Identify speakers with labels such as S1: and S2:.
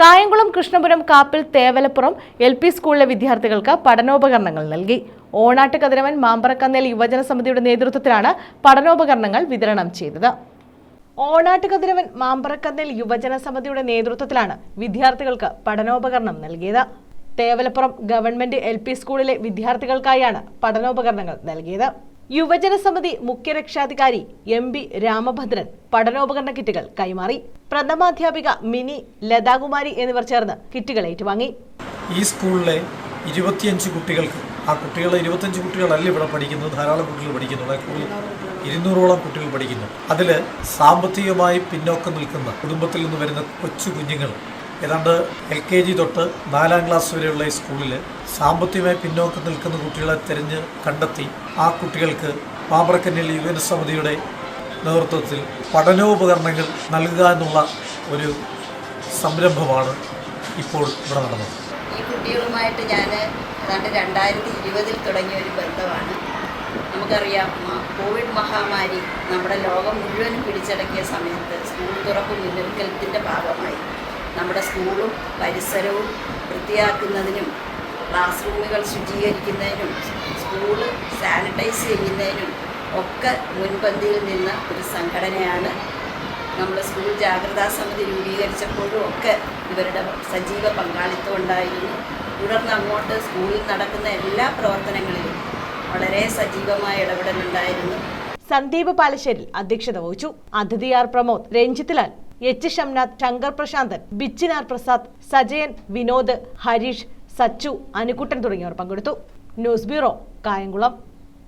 S1: Kayamkulam Krishnapuram Kappil Thevalappuram L P സ്കൂളിലെ വിദ്യാർത്ഥികൾക്ക് പഠനോപകരണങ്ങൾ നൽകി. ഓണാട്ട് കതിരവൻ മാമ്പറക്കന്നേൽ യുവജന സമിതിയുടെ നേതൃത്വത്തിലാണ് പഠനോപകരണങ്ങൾ വിതരണം ചെയ്തത്. ഓണാട്ട് കതിരവൻ മാമ്പറക്കന്നേൽ യുവജന സമിതിയുടെ നേതൃത്വത്തിലാണ് വിദ്യാർത്ഥികൾക്ക് പഠനോപകരണം നൽകിയത്. തേവലപ്പുറം ഗവൺമെന്റ് എൽ സ്കൂളിലെ വിദ്യാർത്ഥികൾക്കായാണ് പഠനോപകരണങ്ങൾ നൽകിയത്. യുവജന സമിതി മുഖ്യ രക്ഷാധികാരി എം ബി രാമഭദ്രൻ പഠനോപകരണ കിറ്റുകൾ കൈമാറി. പ്രഥമാധ്യാപിക മിനി ലതാകുമാരി എന്നിവർ ചേർന്ന് കിറ്റുകൾ ഏറ്റുവാങ്ങി.
S2: ഈ സ്കൂളിലെ ഇരുപത്തിയഞ്ച് കുട്ടികൾക്ക് ആ കുട്ടികളെ ഇരുപത്തഞ്ച് കുട്ടികളല്ല ഇവിടെ പഠിക്കുന്നത് ധാരാളം കുട്ടികൾ പഠിക്കുന്നു. അവിടെ ഇരുന്നൂറോളം കുട്ടികൾ പഠിക്കുന്നു. അതിൽ സാമ്പത്തികമായി പിന്നോക്കം നിൽക്കുന്ന കുടുംബത്തിൽ നിന്ന് വരുന്ന കൊച്ചു കുഞ്ഞുങ്ങൾ ഏതാണ്ട് എൽ കെ ജി തൊട്ട് നാലാം ക്ലാസ് വരെയുള്ള ഈ സ്കൂളിൽ സാമ്പത്തികമായി പിന്നോക്കം നിൽക്കുന്ന കുട്ടികളെ തിരഞ്ഞ് കണ്ടെത്തി ആ കുട്ടികൾക്ക് പാമ്പ്രക്കന്നിൽ യുവന സമിതിയുടെ നേതൃത്വത്തിൽ പഠനോപകരണങ്ങൾ നൽകുക എന്നുള്ള ഒരു സംരംഭമാണ് ഇപ്പോൾ ഇവിടെ നടന്നത്.
S3: ഈ കുട്ടികളുമായിട്ട് ഞാൻ ഏതാണ്ട് രണ്ടായിരത്തി ഇരുപതിൽ തുടങ്ങിയ ഒരു ബന്ധമാണ്. നമുക്കറിയാം കോവിഡ് മഹാമാരി നമ്മുടെ ലോകം മുഴുവനും പിടിച്ചടക്കിയ സമയത്ത് സ്കൂൾ തുറപ്പ് മുന്നൊരുക്കത്തിന്റെ ഭാഗമായി നമ്മുടെ സ്കൂളും പരിസരവും വൃത്തിയാക്കുന്നതിനും ക്ലാസ് റൂമുകൾ ശുചീകരിക്കുന്നതിനും സ്കൂൾ സാനിറ്റൈസ് ചെയ്യുന്നതിനും ഒക്കെ മുൻപന്തിയിൽ നിന്ന ഒരു സംഘടനയാണ്. നമ്മൾ സ്കൂൾ ജാഗ്രതാ സമിതി രൂപീകരിച്ചപ്പോഴും ഒക്കെ ഇവരുടെ സജീവ പങ്കാളിത്തം ഉണ്ടായിരുന്നു. തുടർന്ന് അങ്ങോട്ട് സ്കൂളിൽ നടക്കുന്ന എല്ലാ പ്രവർത്തനങ്ങളിലും വളരെ സജീവമായ ഇടപെടലുണ്ടായിരുന്നു.
S1: സന്ദീപ് പാലശ്ശേരി അധ്യക്ഷത വഹിച്ചു. അതിഥി ആർ പ്രമോദ് രഞ്ജിത്ത് ലാൽ എച്ച് ഷംനാഥ് ശങ്കർ പ്രശാന്തൻ ബിച്ചിനാർ പ്രസാദ് സജയൻ വിനോദ് ഹരീഷ് സച്ചു അനുകുട്ടൻ തുടങ്ങിയവർ പങ്കെടുത്തു. News bureau Kayamkulam.